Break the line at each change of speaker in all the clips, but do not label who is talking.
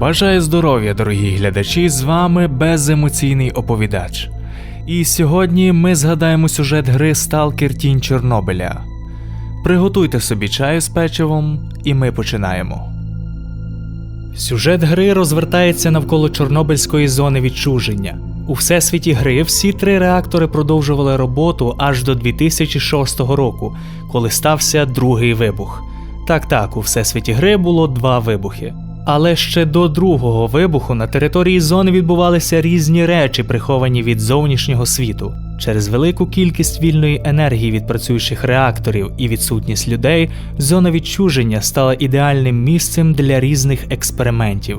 Бажаю здоров'я, дорогі глядачі! З вами беземоційний оповідач. І сьогодні ми згадаємо сюжет гри Сталкер Тінь Чорнобиля. Приготуйте собі чаю з печивом, і ми починаємо. Сюжет гри розвертається навколо Чорнобильської зони відчуження. У всесвіті гри всі три реактори продовжували роботу аж до 2006 року, коли стався другий вибух. Так, так, у всесвіті гри було два вибухи. Але ще до другого вибуху на території зони відбувалися різні речі, приховані від зовнішнього світу. Через велику кількість вільної енергії від працюючих реакторів і відсутність людей, зона відчуження стала ідеальним місцем для різних експериментів.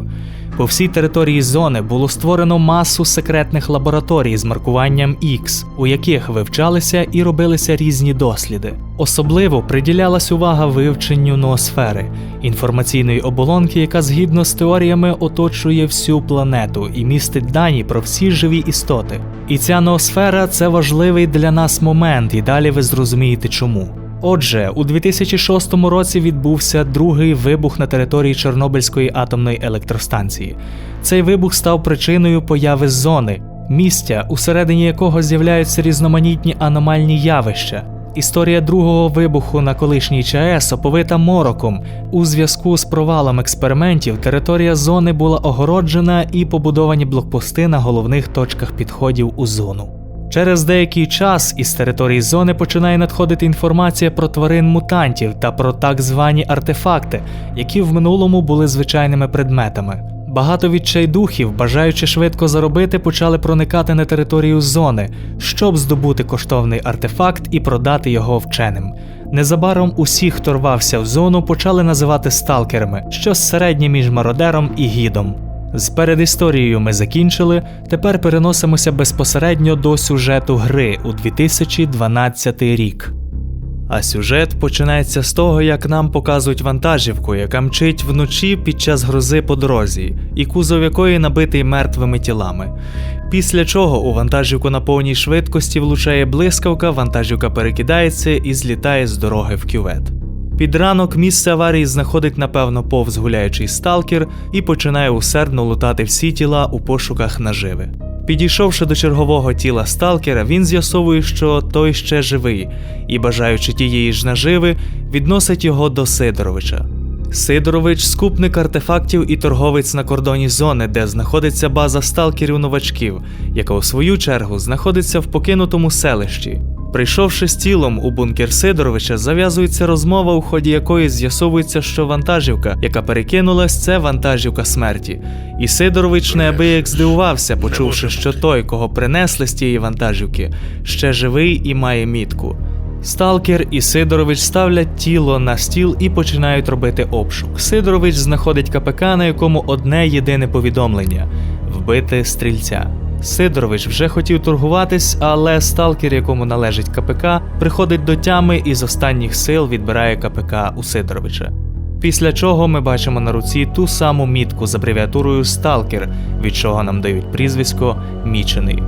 По всій території зони було створено масу секретних лабораторій з маркуванням X, у яких вивчалися і робилися різні досліди. Особливо приділялась увага вивченню ноосфери, інформаційної оболонки, яка згідно з теоріями оточує всю планету і містить дані про всі живі істоти. І ця ноосфера це важливий для нас момент, і далі ви зрозумієте чому. Отже, у 2006 році відбувся другий вибух на території Чорнобильської атомної електростанції. Цей вибух став причиною появи зони, місця, усередині якого з'являються різноманітні аномальні явища. Історія другого вибуху на колишній ЧАЕС оповита мороком. У зв'язку з провалом експериментів територія зони була огороджена і побудовані блокпости на головних точках підходів у зону. Через деякий час із території зони починає надходити інформація про тварин мутантів та про так звані артефакти, які в минулому були звичайними предметами. Багато відчайдухів, бажаючи швидко заробити, почали проникати на територію зони, щоб здобути коштовний артефакт і продати його вченим. Незабаром усіх, хто рвався в зону, почали називати сталкерами, щось середнє між мародером і гідом. З передісторією ми закінчили. Тепер переносимося безпосередньо до сюжету гри у 2012 рік. А сюжет починається з того, як нам показують вантажівку, яка мчить вночі під час грози по дорозі, і кузов якої набитий мертвими тілами. Після чого у вантажівку на повній швидкості влучає блискавка, вантажівка перекидається і злітає з дороги в кювет. Під ранок місце аварії знаходить, напевно, повз гуляючий сталкер і починає усердно лутати всі тіла у пошуках наживи. Підійшовши до чергового тіла сталкера, він з'ясовує, що той ще живий, і, бажаючи тієї ж наживи, відносить його до Сидоровича. Сидорович скупник артефактів і торговець на кордоні зони, де знаходиться база сталкерів новачків, яка у свою чергу знаходиться в покинутому селищі. Прийшовши з тілом у бункер Сидоровича, зав'язується розмова, у ході якої з'ясовується, що вантажівка, яка перекинулась, це вантажівка смерті. І Сидорович неабияк здивувався, почувши, що той, кого принесли з тієї вантажівки, ще живий і має мітку. Сталкер і Сидорович ставлять тіло на стіл і починають робити обшук. Сидорович знаходить КПК, на якому одне єдине повідомлення вбити стрільця. Сидорович вже хотів торгуватись, але сталкер, якому належить КПК, приходить до тями і з останніх сил відбирає КПК у Сидоровича. Після чого ми бачимо на руці ту саму мітку з абревіатурою Сталкер, від чого нам дають прізвисько Мічений.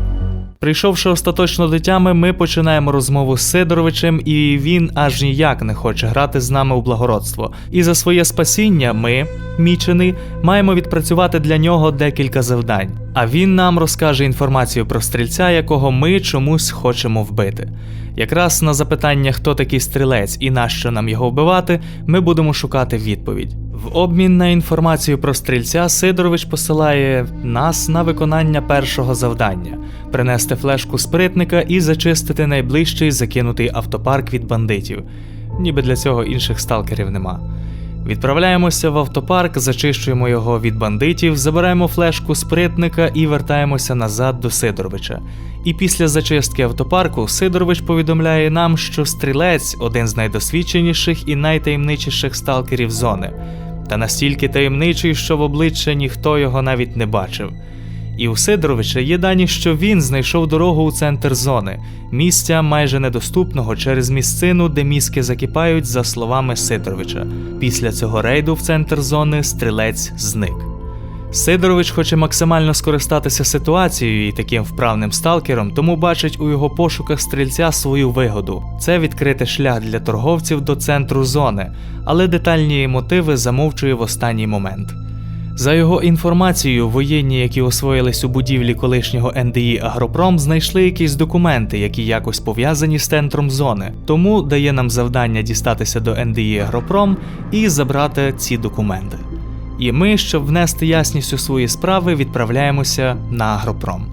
Прийшовши остаточно до тями, ми починаємо розмову з Сидоровичем, і він аж ніяк не хоче грати з нами у благородство. І за своє спасіння ми, мічений, маємо відпрацювати для нього декілька завдань. А він нам розкаже інформацію про стрільця, якого ми чомусь хочемо вбити. Якраз на запитання, хто такий стрілець і нащо нам його вбивати, ми будемо шукати відповідь. В обмін на інформацію про стрільця Сидорович посилає нас на виконання першого завдання принести флешку спритника і зачистити найближчий закинутий автопарк від бандитів. Ніби для цього інших сталкерів нема. Відправляємося в автопарк, зачищуємо його від бандитів, забираємо флешку спритника і вертаємося назад до Сидоровича. І після зачистки автопарку Сидорович повідомляє нам, що стрілець один з найдосвідченіших і найтаємничіших сталкерів зони, та настільки таємничий, що в обличчя ніхто його навіть не бачив. І у Сидоровича є дані, що він знайшов дорогу у центр зони, місця майже недоступного через місцину, де мізки закипають, за словами Сидоровича. Після цього рейду в центр зони стрілець зник. Сидорович хоче максимально скористатися ситуацією і таким вправним сталкером, тому бачить у його пошуках стрільця свою вигоду. Це відкрити шлях для торговців до центру зони, але детальні мотиви замовчує в останній момент. За його інформацією, воєнні, які освоїлись у будівлі колишнього НДІ Агропром, знайшли якісь документи, які якось пов'язані з центром зони. Тому дає нам завдання дістатися до НДІ Агропром і забрати ці документи. І ми, щоб внести ясність у свої справи, відправляємося на Агропром.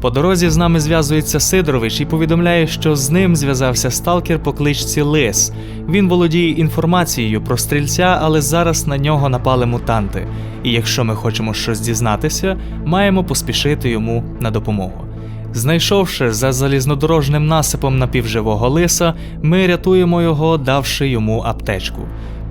По дорозі з нами зв'язується Сидорович і повідомляє, що з ним зв'язався сталкер по кличці Лис. Він володіє інформацією про стрільця, але зараз на нього напали мутанти. І якщо ми хочемо щось дізнатися, маємо поспішити йому на допомогу. Знайшовши за залізнодорожним насипом напівживого лиса, ми рятуємо його, давши йому аптечку.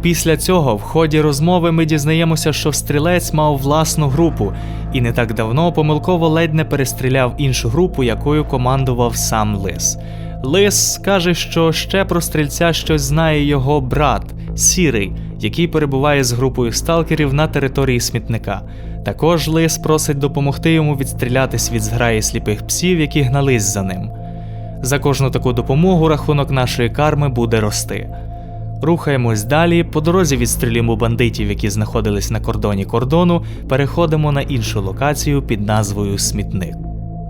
Після цього, в ході розмови, ми дізнаємося, що стрілець мав власну групу і не так давно помилково ледь не перестріляв іншу групу, якою командував сам Лис. Лис каже, що ще про стрільця щось знає його брат Сірий, який перебуває з групою сталкерів на території смітника. Також Лис просить допомогти йому відстрілятись від зграї сліпих псів, які гнались за ним. За кожну таку допомогу рахунок нашої карми буде рости. Рухаємось далі. По дорозі відстрілюємо бандитів, які знаходились на кордоні кордону. Переходимо на іншу локацію під назвою Смітник.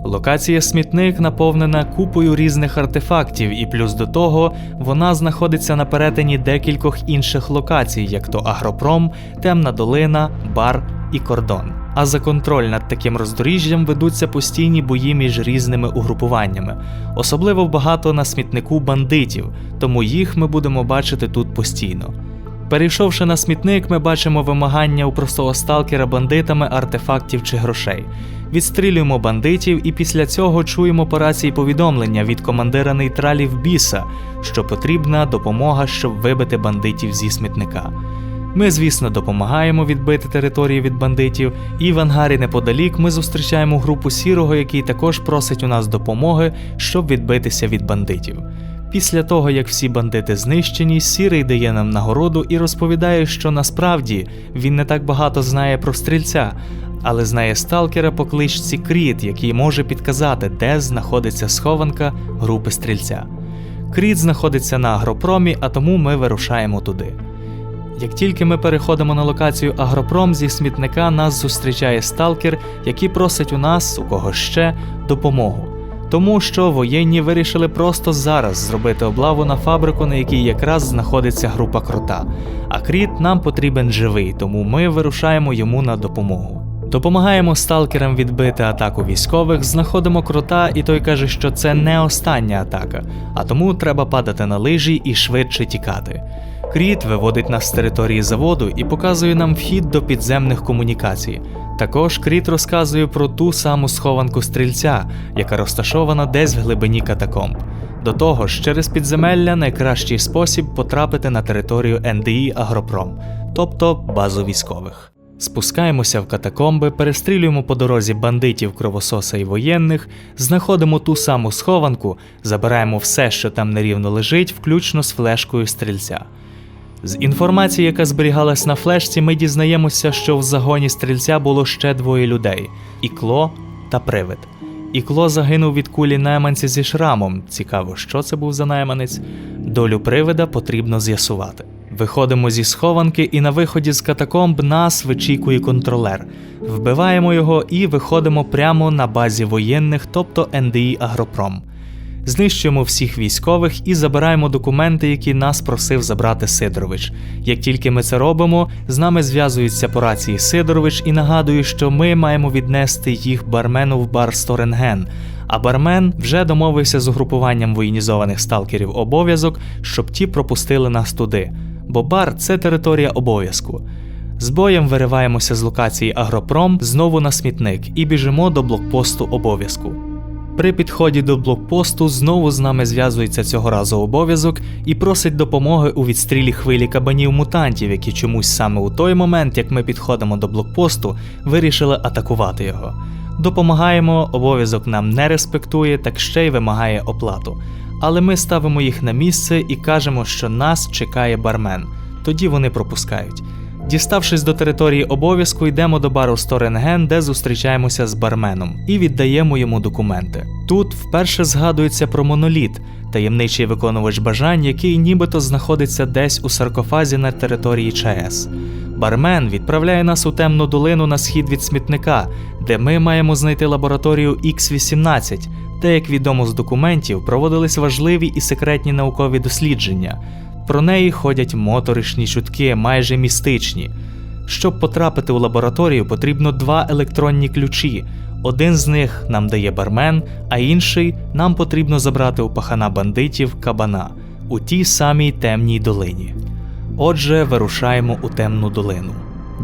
Локація смітник наповнена купою різних артефактів, і плюс до того вона знаходиться на перетині декількох інших локацій, як то Агропром, Темна долина, бар і кордон. А за контроль над таким роздоріжжям ведуться постійні бої між різними угрупуваннями, особливо багато на смітнику бандитів, тому їх ми будемо бачити тут постійно. Перейшовши на смітник, ми бачимо вимагання у простого сталкера бандитами артефактів чи грошей. Відстрілюємо бандитів і після цього чуємо по рації повідомлення від командира нейтралів біса, що потрібна допомога, щоб вибити бандитів зі смітника. Ми, звісно, допомагаємо відбити території від бандитів, і в ангарі неподалік ми зустрічаємо групу сірого, який також просить у нас допомоги, щоб відбитися від бандитів. Після того, як всі бандити знищені, сірий дає нам нагороду і розповідає, що насправді він не так багато знає про стрільця, але знає сталкера по кличці Кріт, який може підказати, де знаходиться схованка групи стрільця. Кріт знаходиться на агропромі, а тому ми вирушаємо туди. Як тільки ми переходимо на локацію Агропром зі смітника, нас зустрічає сталкер, який просить у нас, у кого ще, допомогу. Тому що воєнні вирішили просто зараз зробити облаву на фабрику, на якій якраз знаходиться група крота. А кріт нам потрібен живий, тому ми вирушаємо йому на допомогу. Допомагаємо сталкерам відбити атаку військових, знаходимо крота, і той каже, що це не остання атака, а тому треба падати на лижі і швидше тікати. Кріт виводить нас з території заводу і показує нам вхід до підземних комунікацій. Також Кріт розказує про ту саму схованку стрільця, яка розташована десь в глибині катакомб. До того ж, через підземелля найкращий спосіб потрапити на територію НДІ Агропром, тобто базу військових. Спускаємося в катакомби, перестрілюємо по дорозі бандитів, кровососа і воєнних, знаходимо ту саму схованку, забираємо все, що там нерівно лежить, включно з флешкою стрільця. З інформації, яка зберігалась на флешці, ми дізнаємося, що в загоні стрільця було ще двоє людей: Ікло та привид. Ікло загинув від кулі найманця зі шрамом. Цікаво, що це був за найманець. Долю привида потрібно з'ясувати. Виходимо зі схованки, і на виході з катакомб нас вичікує контролер. Вбиваємо його і виходимо прямо на базі воєнних, тобто НДІ Агропром. Знищуємо всіх військових і забираємо документи, які нас просив забрати Сидорович. Як тільки ми це робимо, з нами зв'язується по рації Сидорович і нагадує, що ми маємо віднести їх бармену в бар Сторенген. А бармен вже домовився з угрупуванням воєнізованих сталкерів обов'язок, щоб ті пропустили нас туди. Бо бар це територія обов'язку. З боєм вириваємося з локації Агропром знову на смітник і біжимо до блокпосту обов'язку. При підході до блокпосту знову з нами зв'язується цього разу обов'язок і просить допомоги у відстрілі хвилі кабанів мутантів, які чомусь саме у той момент, як ми підходимо до блокпосту, вирішили атакувати його. Допомагаємо, обов'язок нам не респектує, так ще й вимагає оплату. Але ми ставимо їх на місце і кажемо, що нас чекає бармен. Тоді вони пропускають. Діставшись до території обов'язку, йдемо до бару Сторенген, де зустрічаємося з барменом і віддаємо йому документи. Тут вперше згадується про моноліт, таємничий виконувач бажань, який нібито знаходиться десь у саркофазі на території ЧАЕС. Бармен відправляє нас у темну долину на схід від смітника, де ми маємо знайти лабораторію X18, де, як відомо з документів, проводились важливі і секретні наукові дослідження. Про неї ходять моторишні чутки, майже містичні. Щоб потрапити у лабораторію, потрібно два електронні ключі. Один з них нам дає бармен, а інший нам потрібно забрати у пахана бандитів кабана у тій самій темній долині. Отже, вирушаємо у темну долину.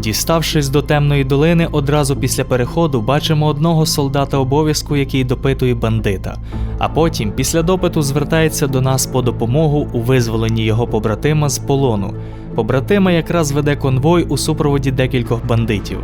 Діставшись до темної долини, одразу після переходу бачимо одного солдата обов'язку, який допитує бандита, а потім, після допиту, звертається до нас по допомогу у визволенні його побратима з полону. Побратима якраз веде конвой у супроводі декількох бандитів.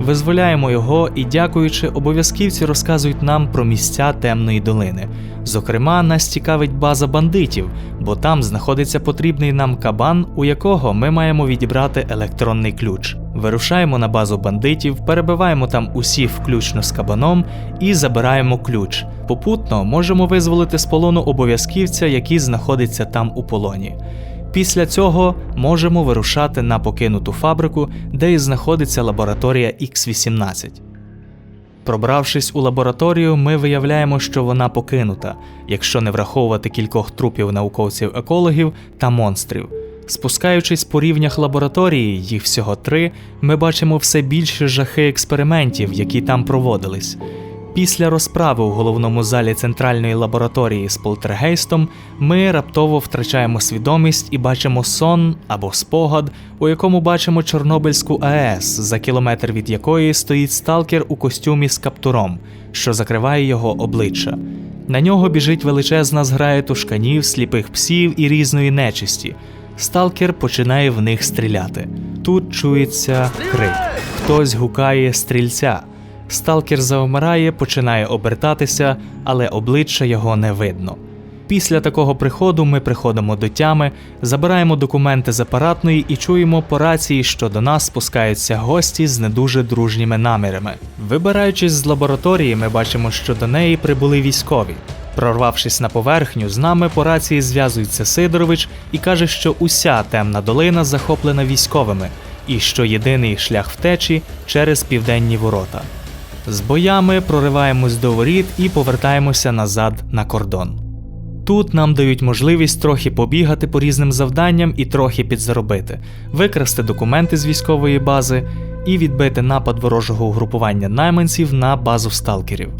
Визволяємо його і, дякуючи, обов'язківці розказують нам про місця темної долини. Зокрема, нас цікавить база бандитів, бо там знаходиться потрібний нам кабан, у якого ми маємо відібрати електронний ключ. Вирушаємо на базу бандитів, перебиваємо там усіх включно з кабаном і забираємо ключ. Попутно можемо визволити з полону обов'язківця, який знаходиться там у полоні. Після цього можемо вирушати на покинуту фабрику, де і знаходиться лабораторія X18. Пробравшись у лабораторію, ми виявляємо, що вона покинута, якщо не враховувати кількох трупів науковців-екологів та монстрів. Спускаючись по рівнях лабораторії, їх всього три, ми бачимо все більше жахи експериментів, які там проводились. Після розправи у головному залі центральної лабораторії з полтергейстом ми раптово втрачаємо свідомість і бачимо сон або спогад, у якому бачимо Чорнобильську АЕС, за кілометр від якої стоїть сталкер у костюмі з каптуром, що закриває його обличчя. На нього біжить величезна зграя тушканів, сліпих псів і різної нечисті. Сталкер починає в них стріляти. Тут чується крик. Хтось гукає стрільця. Сталкер завмирає, починає обертатися, але обличчя його не видно. Після такого приходу ми приходимо до тями, забираємо документи з апаратної і чуємо по рації, що до нас спускаються гості з не дуже дружніми намірами. Вибираючись з лабораторії, ми бачимо, що до неї прибули військові. Прорвавшись на поверхню, з нами по рації зв'язується Сидорович і каже, що уся темна долина захоплена військовими, і що єдиний шлях втечі через південні ворота. З боями прориваємось до воріт і повертаємося назад на кордон. Тут нам дають можливість трохи побігати по різним завданням і трохи підзаробити, викрасти документи з військової бази і відбити напад ворожого угрупування найманців на базу сталкерів.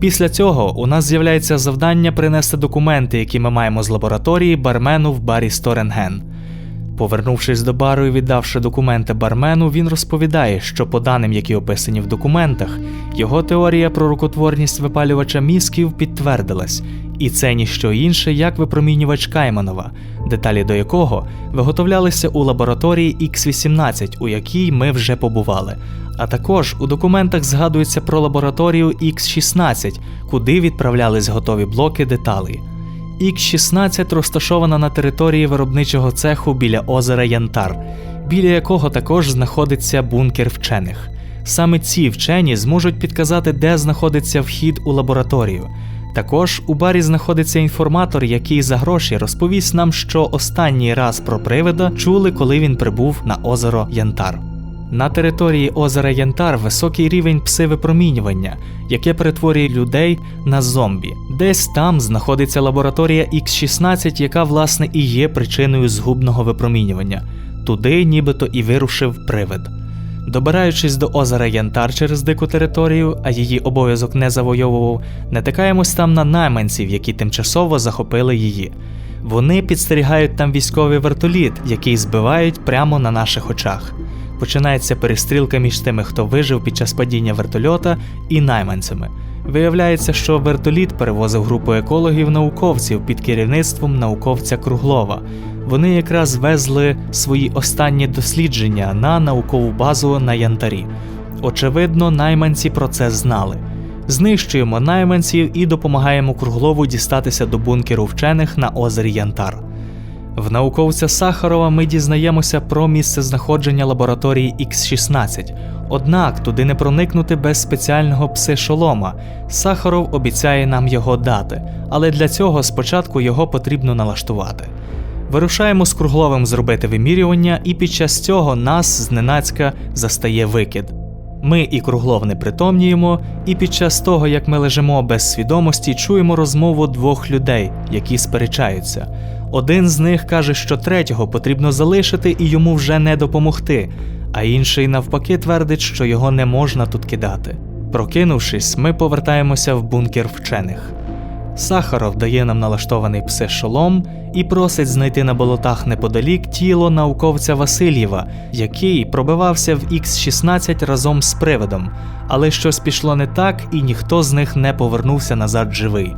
Після цього у нас з'являється завдання принести документи, які ми маємо з лабораторії бармену в барі Сторенген. Повернувшись до бару і віддавши документи бармену, він розповідає, що по даним, які описані в документах, його теорія про рукотворність випалювача мізків підтвердилась, і це ніщо інше, як випромінювач Кайманова, деталі до якого виготовлялися у лабораторії X18, у якій ми вже побували. А також у документах згадується про лабораторію X16, куди відправлялись готові блоки деталей. Х-16 розташована на території виробничого цеху біля озера Янтар, біля якого також знаходиться бункер вчених. Саме ці вчені зможуть підказати, де знаходиться вхід у лабораторію. Також у барі знаходиться інформатор, який за гроші розповість нам, що останній раз про привида чули, коли він прибув на озеро Янтар. На території озера Янтар високий рівень псивипромінювання, яке перетворює людей на зомбі. Десь там знаходиться лабораторія X16, яка власне і є причиною згубного випромінювання. Туди нібито і вирушив привид. Добираючись до озера Янтар через дику територію, а її обов'язок не завойовував, натикаємось там на найманців, які тимчасово захопили її. Вони підстерігають там військовий вертоліт, який збивають прямо на наших очах. Починається перестрілка між тими, хто вижив під час падіння вертольота, і найманцями. Виявляється, що вертоліт перевозив групу екологів-науковців під керівництвом науковця Круглова. Вони якраз везли свої останні дослідження на наукову базу на Янтарі. Очевидно, найманці про це знали. Знищуємо найманців і допомагаємо Круглову дістатися до бункеру вчених на озері Янтар. В науковця Сахарова ми дізнаємося про місце знаходження лабораторії X16. Однак туди не проникнути без спеціального псишолома. Сахаров обіцяє нам його дати, але для цього спочатку його потрібно налаштувати. Вирушаємо з Кругловим зробити вимірювання, і під час цього нас зненацька застає викид. Ми і Круглов не притомніємо, і під час того, як ми лежимо без свідомості, чуємо розмову двох людей, які сперечаються. Один з них каже, що третього потрібно залишити і йому вже не допомогти, а інший навпаки твердить, що його не можна тут кидати. Прокинувшись, ми повертаємося в бункер вчених. Сахаров дає нам налаштований псишолом і просить знайти на болотах неподалік тіло науковця Васильєва, який пробивався в Х-16 разом з привидом, але щось пішло не так, і ніхто з них не повернувся назад живий.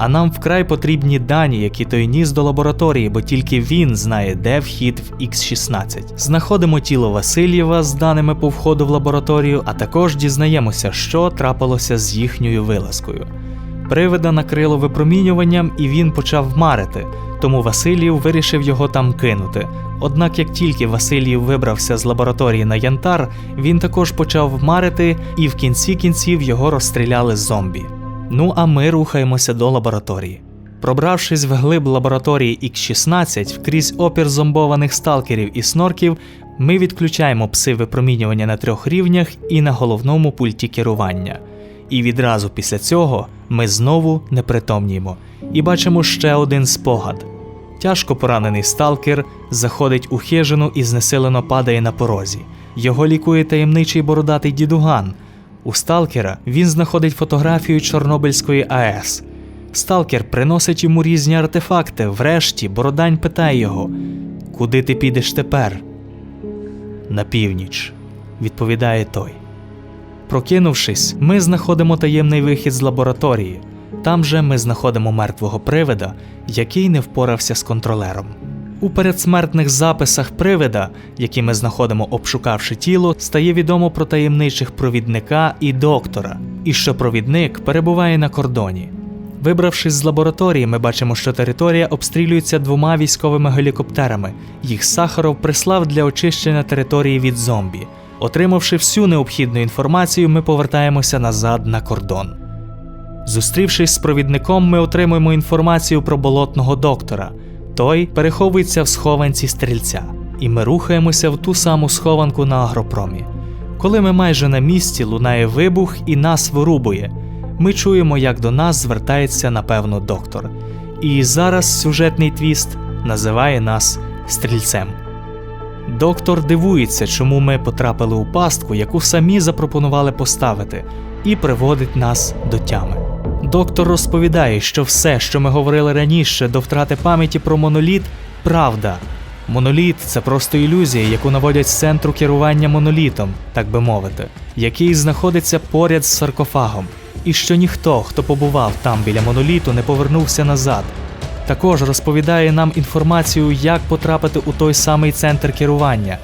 А нам вкрай потрібні дані, які той ніс до лабораторії, бо тільки він знає, де вхід в Х-16. Знаходимо тіло Васильєва з даними по входу в лабораторію, а також дізнаємося, що трапилося з їхньою вилазкою. Привида накрило випромінюванням, і він почав марити, тому Васильєв вирішив його там кинути. Однак, як тільки Васильєв вибрався з лабораторії на Янтар, він також почав марити, і в кінці кінців його розстріляли зомбі. Ну а ми рухаємося до лабораторії. Пробравшись вглиб лабораторії Х-16 вкрізь опір зомбованих сталкерів і снорків, ми відключаємо пси випромінювання на трьох рівнях і на головному пульті керування. І відразу після цього ми знову непритомніємо і бачимо ще один спогад. Тяжко поранений сталкер заходить у хижину і знесилено падає на порозі. Його лікує таємничий бородатий дідуган. У сталкера він знаходить фотографію Чорнобильської АЕС. Сталкер приносить йому різні артефакти. Врешті Бородань питає його: Куди ти підеш тепер? На північ, відповідає той. Прокинувшись, ми знаходимо таємний вихід з лабораторії. Там же ми знаходимо мертвого привида, який не впорався з контролером. У передсмертних записах привида, які ми знаходимо, обшукавши тіло, стає відомо про таємничих провідника і доктора, і що провідник перебуває на кордоні. Вибравшись з лабораторії, ми бачимо, що територія обстрілюється двома військовими гелікоптерами. Їх Сахаров прислав для очищення території від зомбі. Отримавши всю необхідну інформацію, ми повертаємося назад на кордон. Зустрівшись з провідником, ми отримуємо інформацію про болотного доктора. Той переховується в схованці стрільця, і ми рухаємося в ту саму схованку на агропромі. Коли ми майже на місці, лунає вибух і нас вирубує. Ми чуємо, як до нас звертається напевно доктор. І зараз сюжетний твіст називає нас стрільцем. Доктор дивується, чому ми потрапили у пастку, яку самі запропонували поставити, і приводить нас до тями. Доктор розповідає, що все, що ми говорили раніше до втрати пам'яті про моноліт, правда. Моноліт це просто ілюзія, яку наводять з центру керування монолітом, так би мовити, який знаходиться поряд з саркофагом, і що ніхто, хто побував там біля моноліту, не повернувся назад. Також розповідає нам інформацію, як потрапити у той самий центр керування.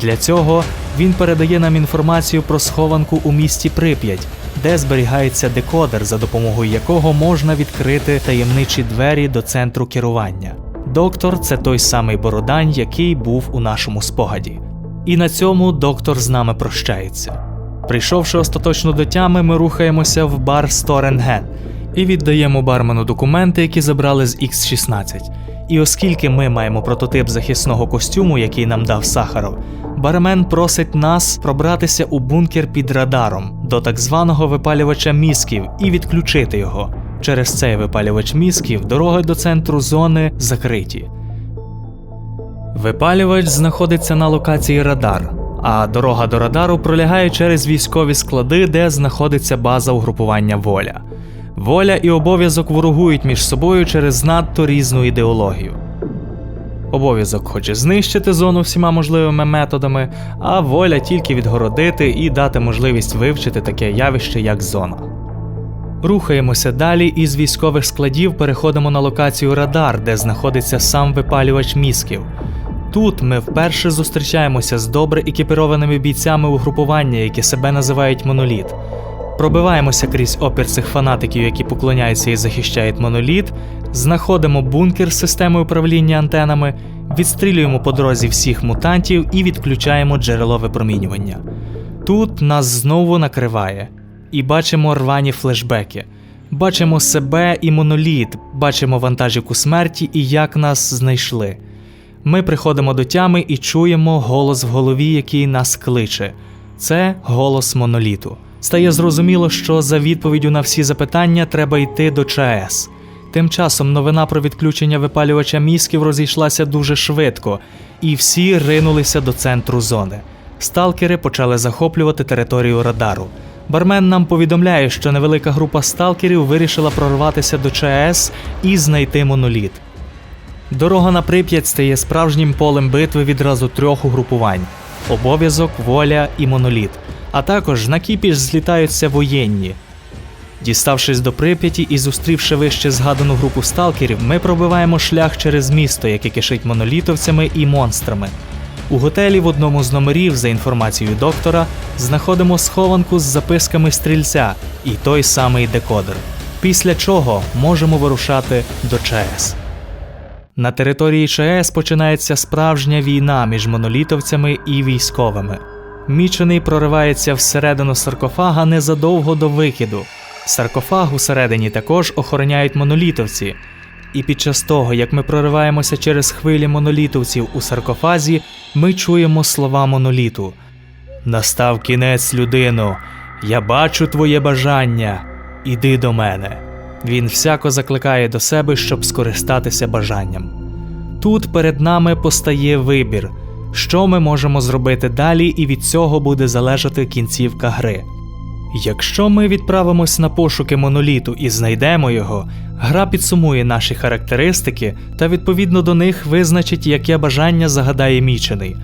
Для цього він передає нам інформацію про схованку у місті Прип'ять, де зберігається декодер, за допомогою якого можна відкрити таємничі двері до центру керування. Доктор це той самий Бородань, який був у нашому спогаді. І на цьому доктор з нами прощається. Прийшовши остаточно до тями, ми рухаємося в бар Сторенген і віддаємо бармену документи, які забрали з X16. І оскільки ми маємо прототип захисного костюму, який нам дав Сахаров, бармен просить нас пробратися у бункер під радаром до так званого випалювача мізків і відключити його. Через цей випалювач мізків дороги до центру зони закриті. Випалювач знаходиться на локації радар, а дорога до радару пролягає через військові склади, де знаходиться база угрупування воля. Воля і обов'язок ворогують між собою через надто різну ідеологію. Обов'язок хоче знищити зону всіма можливими методами, а воля тільки відгородити і дати можливість вивчити таке явище, як зона. Рухаємося далі і з військових складів переходимо на локацію Радар, де знаходиться сам випалювач мізків. Тут ми вперше зустрічаємося з добре екіпірованими бійцями угрупування, які себе називають моноліт. Пробиваємося крізь опір цих фанатиків, які поклоняються і захищають моноліт, знаходимо бункер з системою управління антенами, відстрілюємо по дорозі всіх мутантів і відключаємо джерело випромінювання. Тут нас знову накриває, і бачимо рвані флешбеки. Бачимо себе і моноліт, бачимо вантажівку смерті і як нас знайшли. Ми приходимо до тями і чуємо голос в голові, який нас кличе. Це голос моноліту. Стає зрозуміло, що за відповіддю на всі запитання треба йти до ЧАЕС. Тим часом новина про відключення випалювача мізків розійшлася дуже швидко, і всі ринулися до центру зони. Сталкери почали захоплювати територію радару. Бармен нам повідомляє, що невелика група сталкерів вирішила прорватися до ЧАЕС і знайти моноліт. Дорога на Прип'ять стає справжнім полем битви відразу трьох угрупувань: обов'язок, воля і моноліт. А також на кіпіш злітаються воєнні. Діставшись до Прип'яті і зустрівши вище згадану групу сталкерів, ми пробиваємо шлях через місто, яке кишить монолітовцями і монстрами. У готелі в одному з номерів, за інформацією доктора, знаходимо схованку з записками стрільця і той самий декодер. Після чого можемо вирушати до ЧАЕС. На території ЧАЕС починається справжня війна між монолітовцями і військовими. Мічений проривається всередину саркофага незадовго до викиду. Саркофаг усередині також охороняють монолітовці. І під час того, як ми прориваємося через хвилі монолітовців у саркофазі, ми чуємо слова моноліту: Настав кінець, людино, я бачу твоє бажання, іди до мене. Він всяко закликає до себе, щоб скористатися бажанням. Тут перед нами постає вибір, що ми можемо зробити далі, і від цього буде залежати кінцівка гри. Якщо ми відправимось на пошуки моноліту і знайдемо його, гра підсумує наші характеристики та відповідно до них визначить, яке бажання загадає мічений.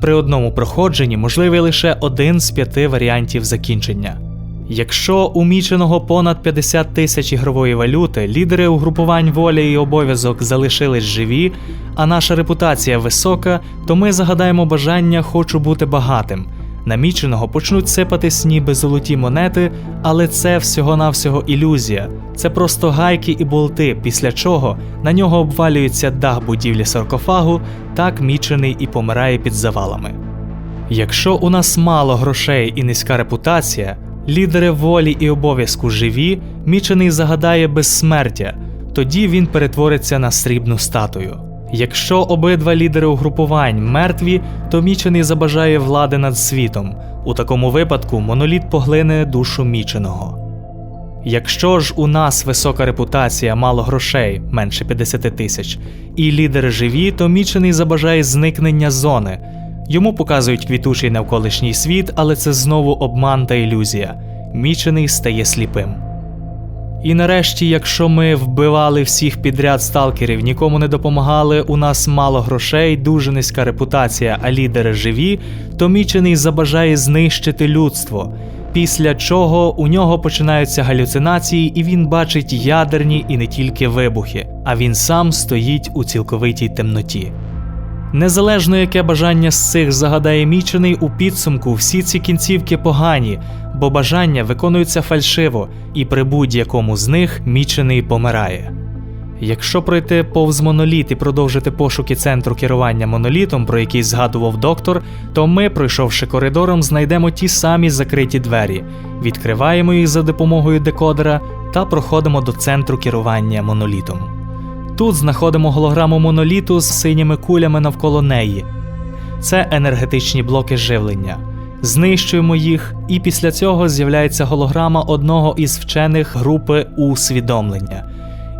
При одному проходженні можливий лише один з п'яти варіантів закінчення. Якщо у міченого понад 50 тисяч ігрової валюти, лідери угрупувань воля і обов'язок залишились живі, а наша репутація висока, то ми загадаємо бажання хочу бути багатим. Наміченого почнуть сипатись ніби золоті монети, але це всього-навсього ілюзія. Це просто гайки і болти, після чого на нього обвалюється дах будівлі саркофагу, так мічений і помирає під завалами. Якщо у нас мало грошей і низька репутація, лідери волі і обов'язку живі, мічений загадає безсмертя, тоді він перетвориться на срібну статую. Якщо обидва лідери угрупувань мертві, то мічений забажає влади над світом. У такому випадку моноліт поглине душу міченого. Якщо ж у нас висока репутація, мало грошей, менше 50 тисяч, і лідери живі, то мічений забажає зникнення зони. Йому показують квітучий навколишній світ, але це знову обман та ілюзія. Мічений стає сліпим. І нарешті, якщо ми вбивали всіх підряд сталкерів, нікому не допомагали, у нас мало грошей, дуже низька репутація, а лідери живі, то мічений забажає знищити людство. Після чого у нього починаються галюцинації, і він бачить ядерні і не тільки вибухи, а він сам стоїть у цілковитій темноті. Незалежно яке бажання з цих загадає мічений, у підсумку всі ці кінцівки погані, бо бажання виконуються фальшиво, і при будь-якому з них мічений помирає. Якщо пройти повз моноліт і продовжити пошуки центру керування монолітом, про який згадував доктор, то ми, пройшовши коридором, знайдемо ті самі закриті двері, відкриваємо їх за допомогою декодера та проходимо до центру керування монолітом. Тут знаходимо голограму моноліту з синіми кулями навколо неї. Це енергетичні блоки живлення. Знищуємо їх, і після цього з'являється голограма одного із вчених групи усвідомлення,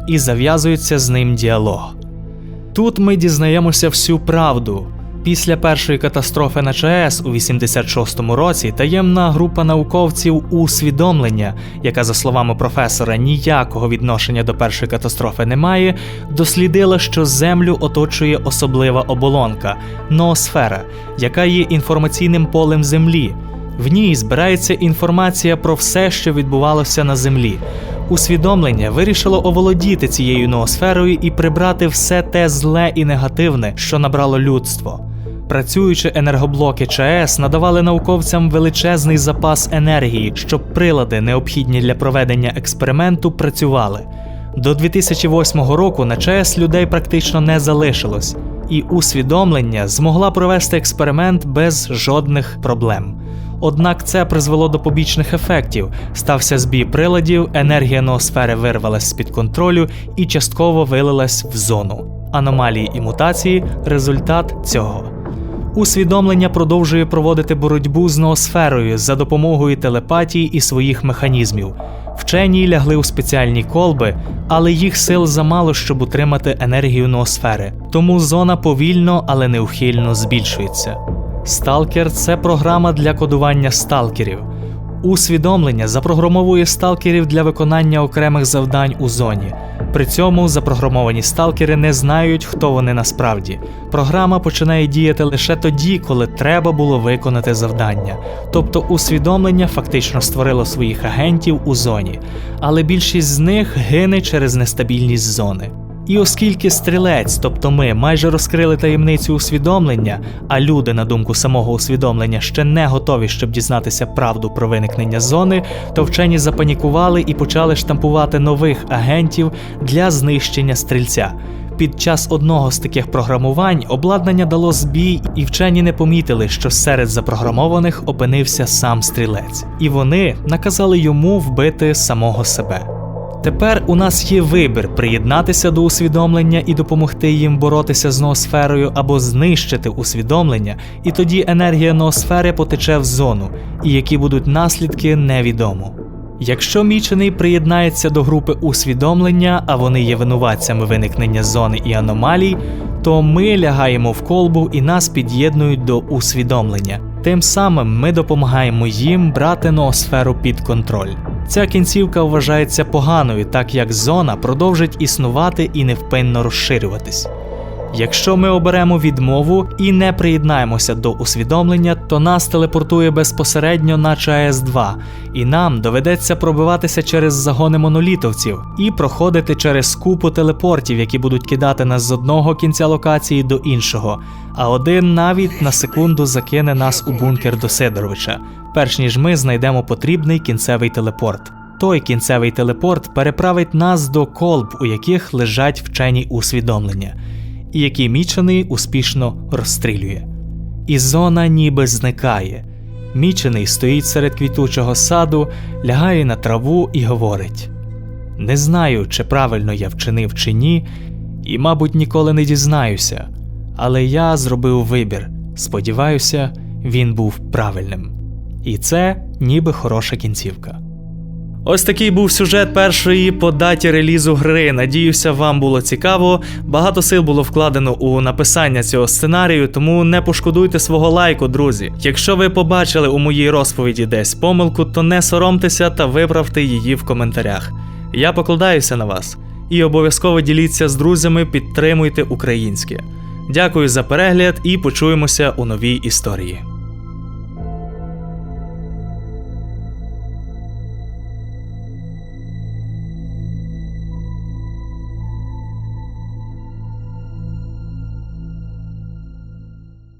і зав'язується з ним діалог. Тут ми дізнаємося всю правду. Після першої катастрофи на ЧАЕС у 86-му році таємна група науковців усвідомлення, яка, за словами професора, ніякого відношення до першої катастрофи не має, дослідила, що Землю оточує особлива оболонка ноосфера, яка є інформаційним полем Землі. В ній збирається інформація про все, що відбувалося на Землі. Усвідомлення вирішило оволодіти цією ноосферою і прибрати все те зле і негативне, що набрало людство. Працюючи енергоблоки ЧАЕС надавали науковцям величезний запас енергії, щоб прилади, необхідні для проведення експерименту, працювали. До 2008 року на ЧАЕС людей практично не залишилось, і усвідомлення змогла провести експеримент без жодних проблем. Однак це призвело до побічних ефектів. Стався збій приладів, енергія ноосфери вирвалась з-під контролю і частково вилилась в зону. Аномалії і мутації результат цього. Усвідомлення продовжує проводити боротьбу з ноосферою за допомогою телепатії і своїх механізмів. Вчені лягли у спеціальні колби, але їх сил замало, щоб утримати енергію ноосфери. Тому зона повільно, але неухильно збільшується. Сталкер це програма для кодування сталкерів. Усвідомлення запрограмовує сталкерів для виконання окремих завдань у зоні. При цьому запрограмовані сталкери не знають, хто вони насправді. Програма починає діяти лише тоді, коли треба було виконати завдання. Тобто усвідомлення фактично створило своїх агентів у зоні, але більшість з них гине через нестабільність зони. І оскільки стрілець, тобто ми, майже розкрили таємницю усвідомлення, а люди, на думку самого усвідомлення, ще не готові, щоб дізнатися правду про виникнення зони, то вчені запанікували і почали штампувати нових агентів для знищення стрільця. Під час одного з таких програмувань обладнання дало збій, і вчені не помітили, що серед запрограмованих опинився сам стрілець, і вони наказали йому вбити самого себе. Тепер у нас є вибір приєднатися до усвідомлення і допомогти їм боротися з ноосферою або знищити усвідомлення, і тоді енергія ноосфери потече в зону, і які будуть наслідки, невідомо. Якщо мічений приєднається до групи усвідомлення, а вони є винуватцями виникнення зони і аномалій, то ми лягаємо в колбу і нас під'єднують до усвідомлення. Тим самим ми допомагаємо їм брати ноосферу під контроль. Ця кінцівка вважається поганою, так як зона продовжить існувати і невпинно розширюватись. Якщо ми оберемо відмову і не приєднаємося до усвідомлення, то нас телепортує безпосередньо на ЧАЕС 2 і нам доведеться пробиватися через загони монолітовців і проходити через купу телепортів, які будуть кидати нас з одного кінця локації до іншого, а один навіть на секунду закине нас у бункер до Сидоровича, перш ніж ми знайдемо потрібний кінцевий телепорт. Той кінцевий телепорт переправить нас до колб, у яких лежать вчені усвідомлення і який мічений успішно розстрілює. І зона ніби зникає. Мічений стоїть серед квітучого саду, лягає на траву і говорить: Не знаю, чи правильно я вчинив чи ні, і, мабуть, ніколи не дізнаюся, але я зробив вибір. Сподіваюся, він був правильним. І це ніби хороша кінцівка. Ось такий був сюжет першої по даті релізу гри. Надіюся, вам було цікаво. Багато сил було вкладено у написання цього сценарію, тому не пошкодуйте свого лайку, друзі. Якщо ви побачили у моїй розповіді десь помилку, то не соромтеся та виправте її в коментарях. Я покладаюся на вас. І обов'язково діліться з друзями, підтримуйте українське. Дякую за перегляд і почуємося у новій історії.